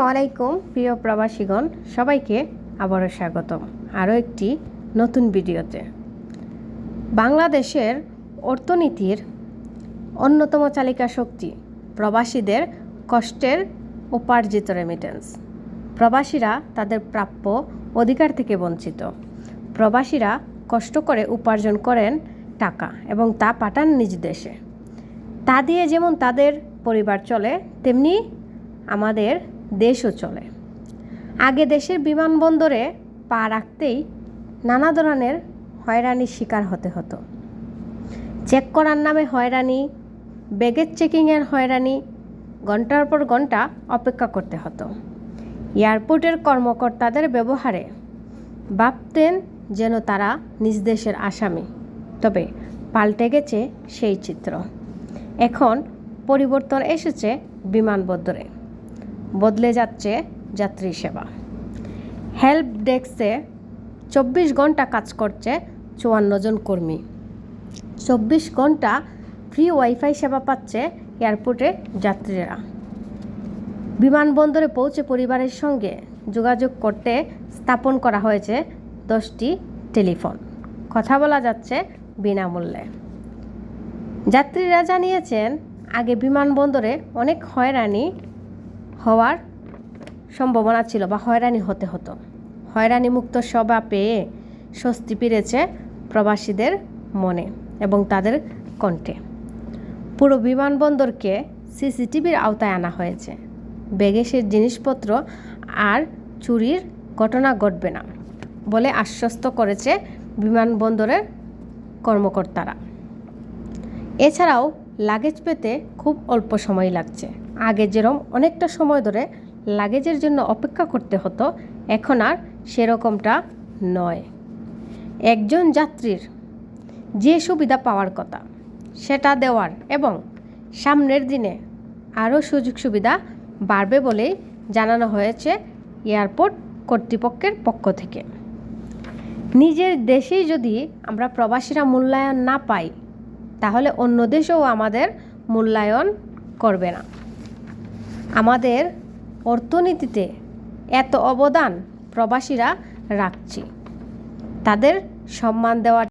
আসসালামু আলাইকুম প্রিয় প্রবাসীগণ, সবাইকে আবারও স্বাগতম। আরও একটি নতুন ভিডিওতে। বাংলাদেশের অর্থনীতির অন্যতম চালিকা শক্তি প্রবাসীদের কষ্টের উপার্জিত রেমিটেন্স প্রবাসীরা তাদের প্রাপ্য অধিকার থেকে বঞ্চিত। প্রবাসীরা কষ্ট করে উপার্জন করেন টাকা এবং তা পাঠান নিজ দেশে। তা দিয়ে যেমন তাদের পরিবার চলে, তেমনি আমাদের দেশও চলে। আগে দেশের বিমানবন্দরে পা রাখতেই নানা ধরনের হয়রানির শিকার হতে হতো। চেক করার নামে হয়রানি ব্যাগেজ চেকিংয়ের হয়রানি, ঘণ্টার পর ঘণ্টা অপেক্ষা করতে হতো। এয়ারপোর্টের কর্মকর্তাদের ব্যবহারে ভাবতেন যেন তারা নিজ দেশের আসামি। তবে পাল্টে গেছে সেই চিত্র। এখন পরিবর্তন এসেছে বিমানবন্দরে। বদলে যাচ্ছে যাত্রী সেবা। হেল্প ডেস্কে চব্বিশ ঘণ্টা কাজ করছে চুয়ান্ন জন কর্মী। চব্বিশ ঘণ্টা ফ্রি ওয়াইফাই সেবা পাচ্ছে এয়ারপোর্টে যাত্রীরা। বিমানবন্দরে পৌঁছে পরিবারের সঙ্গে যোগাযোগ করতে স্থাপন করা হয়েছে দশটি টেলিফোন। কথা বলা যাচ্ছে বিনামূল্যে। যাত্রীরা জানিয়েছেন, আগে বিমানবন্দরে অনেক হয়রানি হওয়ার সম্ভাবনা ছিল বা হয়রানি হতে হতো। হয়রানি মুক্ত সভা পেয়ে স্বস্তি ফিরেছে প্রবাসীদের মনে এবং তাদের কণ্ঠে। পুরো বিমানবন্দরকে সিসিটিভির আওতায় আনা হয়েছে। ব্যাগেসের জিনিসপত্র আর চুরির ঘটনা ঘটবে না বলে আশ্বস্ত করেছে বিমানবন্দরের কর্মকর্তারা। এছাড়াও লাগেজ পেতে খুব অল্প সময় লাগছে। আগে যেরকম অনেকটা সময় ধরে লাগেজের জন্য অপেক্ষা করতে হতো, এখন আর সেরকমটা নয়। একজন যাত্রীর যে সুবিধা পাওয়ার কথা, সেটা দেওয়ার এবং সামনের দিনে আরও সুযোগ সুবিধা বাড়বে বলেই জানানো হয়েছে এয়ারপোর্ট কর্তৃপক্ষের পক্ষ থেকে। নিজের দেশেই যদি আমরা প্রবাসীরা মূল্যায়ন না পাই, তাহলে অন্য দেশেও আমাদের মূল্যায়ন করবে না। আমাদের অর্থনীতিতে এত অবদান প্রবাসীরা রাখছে। তাদের সম্মান দেওয়ার